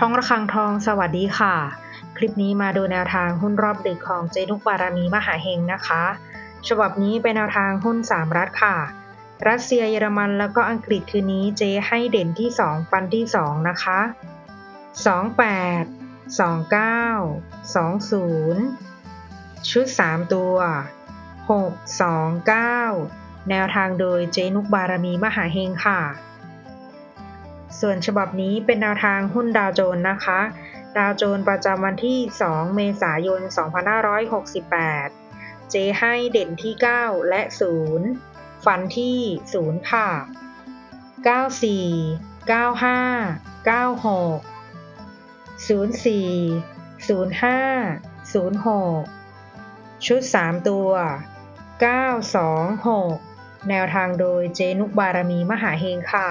ช่องระฆังทองสวัสดีค่ะ คลิปนี้มาดูแนวทางหุ้นรอบดึกของเจนุกบารมีมหาเฮงนะคะ ฉบับนี้เป็นแนวทางหุ้น 3 รัฐค่ะ รัสเซียเยอรมันแล้วก็อังกฤษคืนนี้เจให้เด่นที่ 2 ฟันที่ 2 นะคะ 28 29 20 ชุด 3 ตัว 6 2 9 แนวทางโดยเจนุกบารมีมหาเฮงค่ะ ส่วนฉบับนี้เป็นแนวทางหุ้นดาวโจน์นะคะ ดาวโจน์ประจำวันที่ 2 เมษายน 2568 เจให้เด่นที่ 9 และ 0 ฟันที่ 0 ค่ะ 94 95 96 04 05 06 ชุด 3 ตัว 926 แนวทางโดยเจนุกบารมีมหาเฮงค่ะ